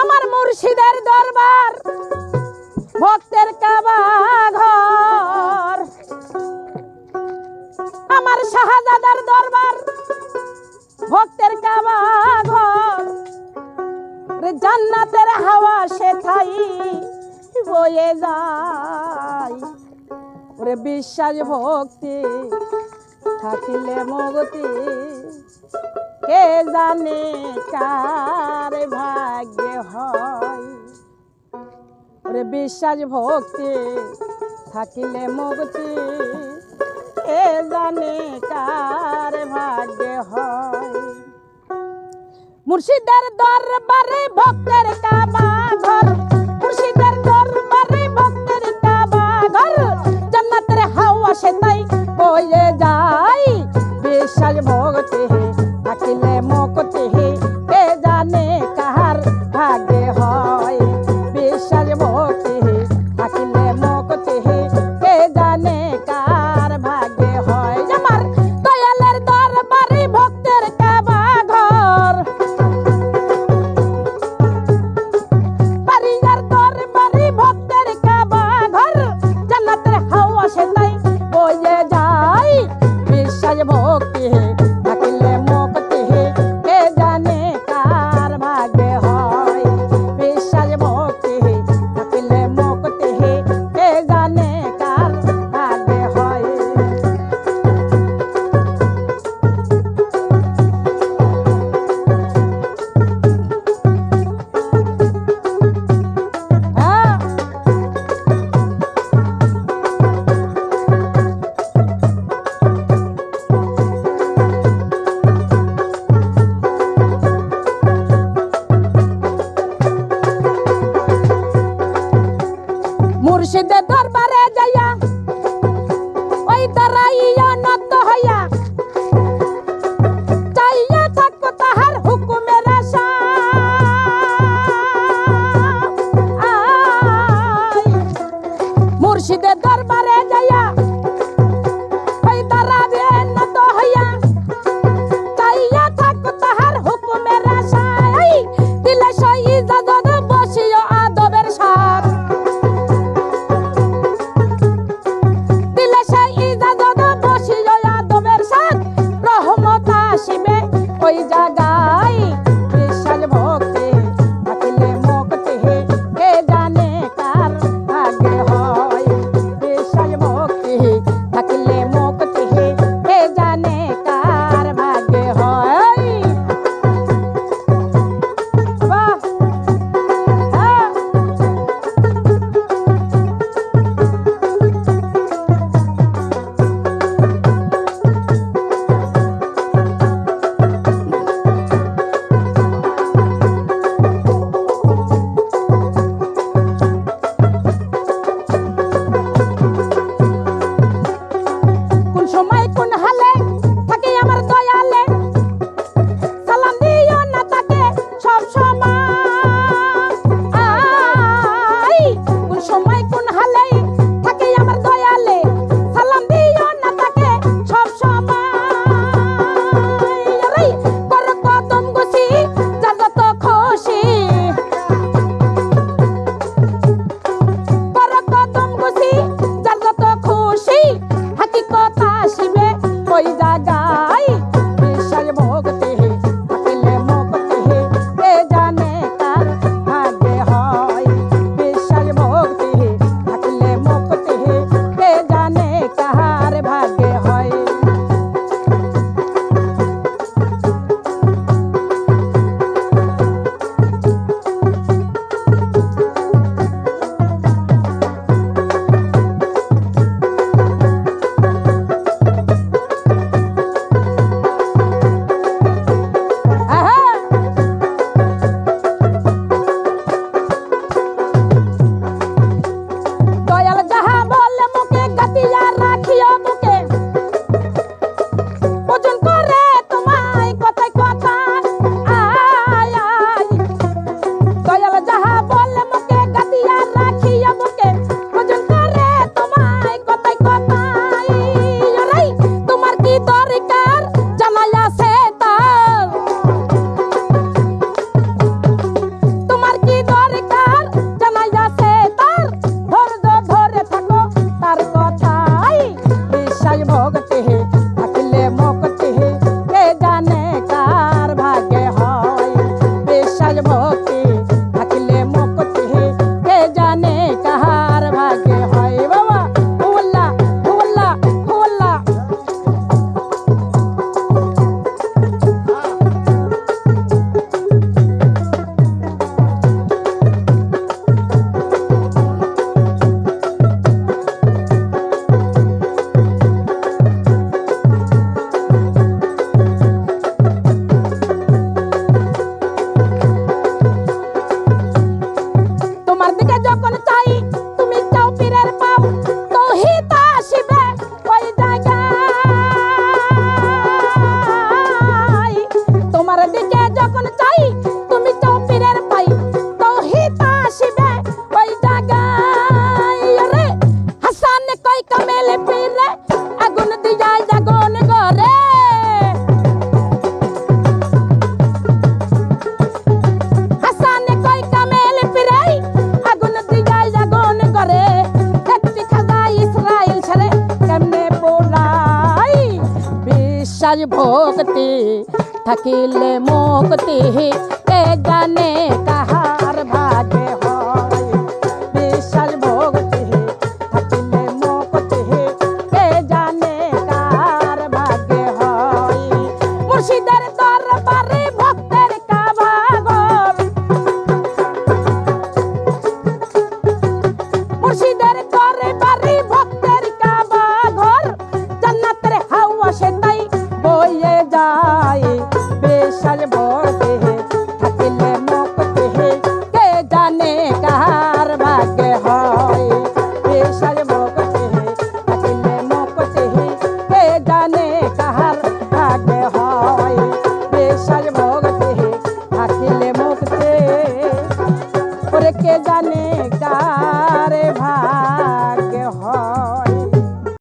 আমার মুর্শিদের দরবার, ভক্তের কাবা ঘর। আমার শাহজাদার দরবার, ভক্তের কাবা রে জান্নাতের হাওয়া সেথাই বয়ে যায়। ওরে বিশ্বাস ভক্তি থাকিলে মগতি কে জানে কার ভাগ্যে হয়? ওরে বিশ্বাস ভক্তি থাকিলে মুক্তি। কে জানে কার ভাগ্যে হয়? মুর্শিদের দরবারে ভক্তের কাবা ঘর। মুর্শিদের দরবারে ভক্তের কাবা ঘর। জান্নাতের হাওয়া সে তাই বয়ে যায়। বিশ্বাস ভক্তি भोग के মুর্শিদের দরবারে যাইয়া ওই দাঁড়াইয়া নত হইয়া চাইয়া থাকো তাহার দরবার Kalakioke, ভক্তি থাকিলে মুক্তি এ গানে কাহার ভাগে হয় বিশ্বাস ভক্তি থাকিলে মুক্তি এ জানে কাহার ভাগে হয় মুর্শিদের কে জানে